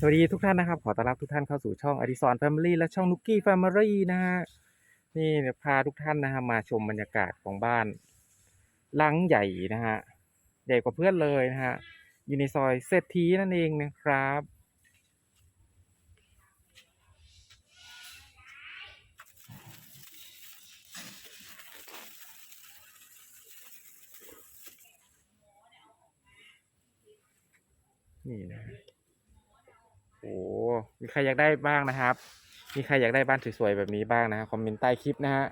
สวัสดีทุกท่านนะครับ ขอต้อนรับทุกท่านเข้าสู่ช่องอดิสรแฟมิลี่และช่องนุกกี้แฟมิลี่นะฮะนี่พาทุกท่านนะฮะมาชมบรรยากาศของบ้านหลังใหญ่นะฮะใหญ่กว่าเพื่อนเลยนะฮะอยู่ในซอยเศรษฐีนั่นเองนะครับ นี่นะ โอ้มีใครอยากได้บ้างนะครับ มีใครอยากได้บ้านสวยๆแบบนี้บ้างนะฮะคอมเมนต์ใต้คลิปนะฮะ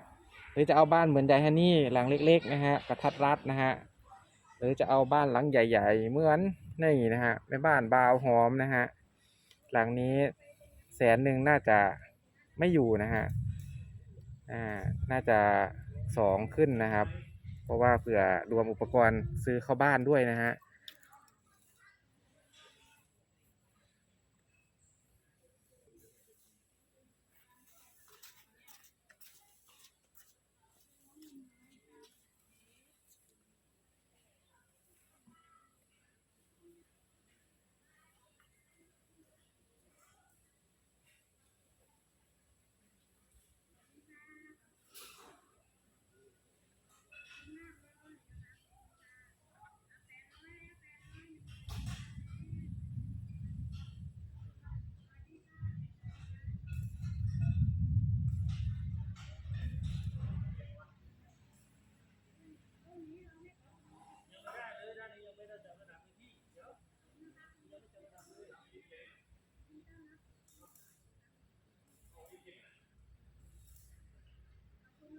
หรือจะเอาบ้านเหมือนยายฮันนี่หลังเล็กๆนะฮะกระทัดรัดนะฮะหรือจะเอาบ้านหลังใหญ่ ๆ เหมือนนี่นะฮะเป็นบ้านบาวหอมนะฮะหลังนี้แสนหนึ่งน่าจะไม่อยู่นะฮะอ่าน่าจะสองขึ้นนะครับ เพราะว่าเผื่อรวมอุปกรณ์ซื้อเข้าบ้านด้วยนะฮะ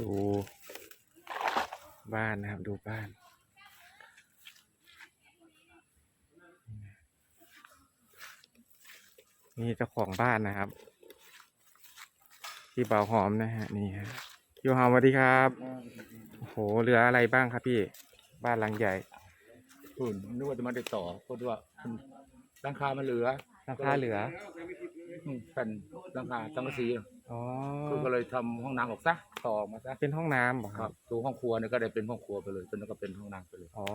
ดูบ้านนะครับ ดูบ้าน นี่เจ้าของบ้านนะครับพี่เบาหอมนะฮะนี่ฮะพี่เบาหอมสวัสดีครับโอ้โหเหลืออะไรบ้างครับพี่ บ้านหลังใหญ่คุณนึกว่าจะมาติดต่อพูดว่าคุณหลังคามันเหลือราคาเหลืออืมแผ่นหลังคาสังกะสี อ๋อคุณก็เลยทำห้องน้ำออกซะต่อออกมาซะเป็นห้องน้ำเหรอคครัรับบตัวห้องครัวเนี่ยก็ได้เป็นห้องครัวไปเลยตัวนั้นก็เป็นห้องน้ำไปเลย อ๋อ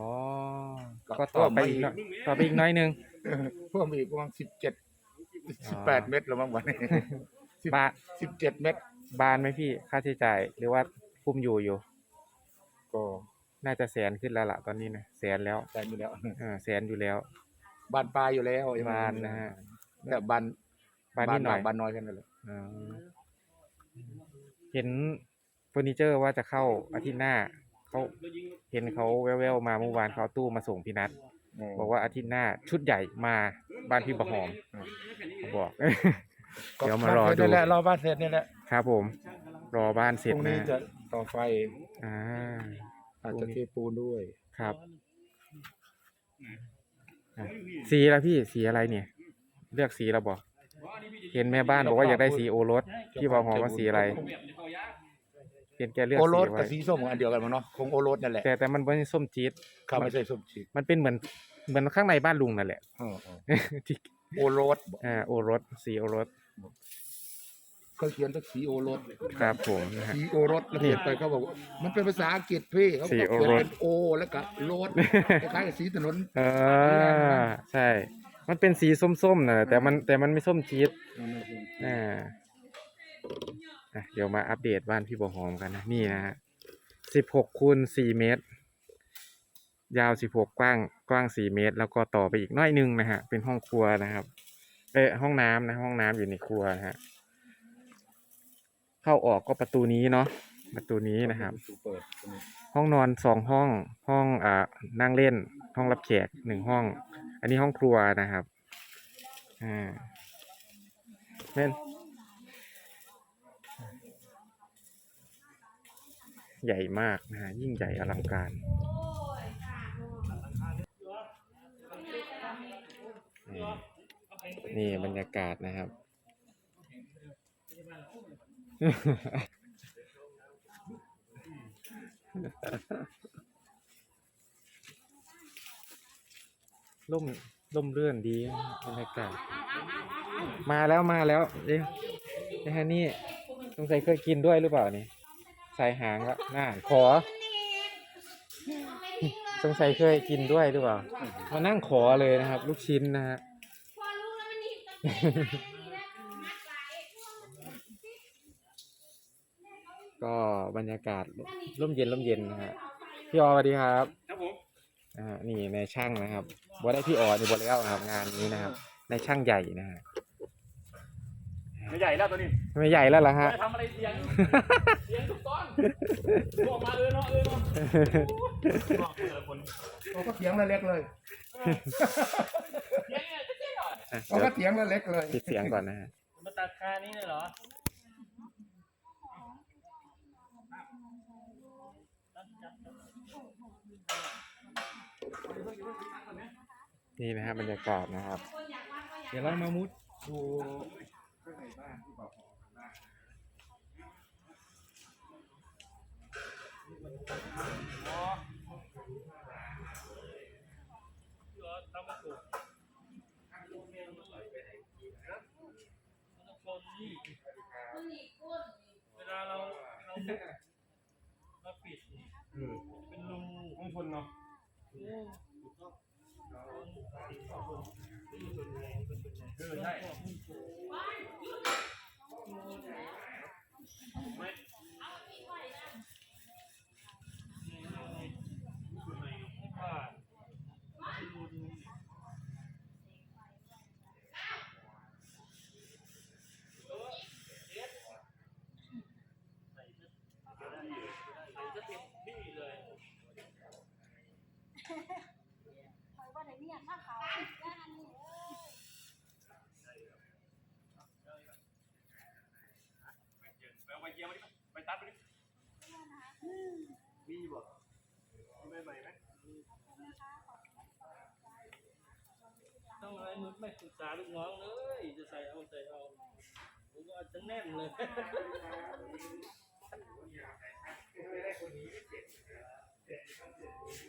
ก็ก็ต่อไปเพิ่มมาอีอีกกหน่อยต่อไปอีกน้อยหนึง เพิ่มอีกประมาณสิบเจ็ดอ๋สิบอแปดเมตรแล้วมั้งวันนี้บ้านสิบเจ็ดเมตรบานไหมพี่ค่าใช้จ่าย หรือว่าคุมอยู่อยู่ ก็น่าจะแสนขึ้นแล้วล่ะตอนนี้นะแสนแล้วแสนอยู่แล้วเออแสนอยู่แล้ว บานปลายอยู่แล้วบานนะฮะ แต่บานบานนิดหน่อยบานน้อยแค่นั้นเลยอ๋อ เห็นเฟอร์นิเจอร์ว่าจะเข้าอาทิตย์หน้าเขาเห็นเขาแววๆมาเมื่อวานเขาเอาตู้มาส่งพี่นัทบอกว่าอาทิตย์หน้าชุดใหญ่มาบ้านพี่บะหอมเขาบอก เดี๋ยวมารอดูบ้นเสจนี่แหละรอบ้านเสร็จนี่แหละครับผม รอบ้านเสร็จพรุ่งนะนี้จะต่อไฟอ่าอาจจะเทปูนด้วย ครับอะสีแล้วพี่สีอะไรเนี่ย เลือกสีแล้วบอก เห็นแม่บ้านบอกว่าอยากได้สีโอรสพี่บอกหอมว่าสีอะไร เห็นแกเลือกโอสีรสไว้กับสีส้มของอันเดียวกันมั้งเนาะคงโอรสนั่นแหละแต่แต่มันไม่ใช่ส้มจี๊ดข้าไม่ใช่ส้มจีดมันเป็นเหมือนเหมือนข้างในบ้านลุงนั่นแหละเออเออที่โอรสอ่าโอรสสีโอรสเขาเขียนว่าสีโอรสครับผมนะฮะ สีโอรสแล้วเขียนไปเขาบอกว่ามันเป็นภาษาอังกฤษพี่เขาสีก็โอเขียนรสเป็นโอแล้วก็โรสคล้ายๆกับสีถนนเออใช่ มันเป็นสีส้มๆนะแต่มันแต่มันไม่ส้มจี๊ดอ่า อะเดี๋ยวมาอัปเดตบ้านพี่บัวหอมกันนะนี่นะฮะสิบหกคูณสี่เมตร ยาวสิบหกกว้างกว้างสี่เมตร แล้วก็ต่อไปอีกน้อยหนึงนะฮะเป็นห้องครัวนะครับเอ้ยห้องน้ำนะห้องน้ำอยู่ในครัวนะฮะเข้าออกก็ประตูนี้เนาะประตูนี้นะครับเปิดตรงนี้ห้องนอนสองห้องห้องอ่านั่งเล่น ห้องรับแขกหนึ่งห้อง อันนี้ห้องครัวนะครับอ่าแม่น ใหญ่มากนะฮะยิ่งใหญ่อลังการนี่บรรยากาศนะครับร่มร่มเรื่อนดีบรรยากาศ มาแล้วมาแล้วเอ๊ะนี่ฮะนี่สงสัยเคยกินด้วยหรือเปล่านี่ ใส่หางแล้วน่าขอ สงสัยเคยกินด้วยหรือเปล่า มานั่งขอเลยนะครับ ลูกชิ้นนะฮะพอรู้แล้วมันหนีบตะเกียบดีนะมัดไว้ก็บรรยากาศร่มเย็นร่มเย็นนะฮะพี่ออสวัสดีครับครับผมอ่านี่ในช่างนะครับบ่ได้พี่ออนี่บ่แล้วนะครับ งานนี้นะครับ ในช่างใหญ่นะฮะ ไม่ใหญ่แล้วตัวนี้ไม่ใหญ่แล้วล่ะฮะไม่ทำอะไรเสียงเสียงทุกตอนบอกมาเออเนาะเออเนาะบอกแต่ละคนเขาก็เถียงละเล็กเลยเสียงเนี่ยจะเจ๊หน่อยอะเขาเดี๋ยวก็เถียงละเล็กเลยปิดเสียงก่อนนะฮะ มาตัดคานี้เลยเหรอนี่นะฮะบรรยากาศนะครับ เดี๋ยวเรามามุดดู พี่อ๋อทำมาถูกคนนี่เวลาเราเราเราปิดนี่เป็นรูข้างบนเนาะเออใช่ ไปเอาไปเกียร์มาดิไปตัดไปดิมีบ่มีใหม่ไหมต้องอะไรมึงไม่ปรึกษาลูกน้องเลย จะใส่เอาใส่เอาผมก็เอาจะแน่นเลยโ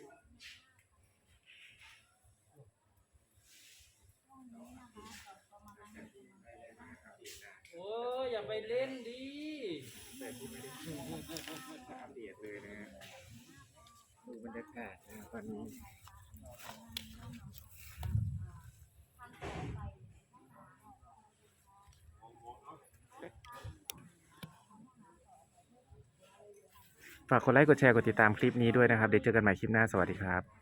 อ้ยอย่าไปเล่นดิอัปเดตเลยนะฮะดูบรรยากาศนะครับตอนนี้ฝากกดไลค์กดแชร์กดติดตามคลิปนี้ด้วยนะครับ เดี๋ยวเจอกันใหม่คลิปหน้าสวัสดีครับ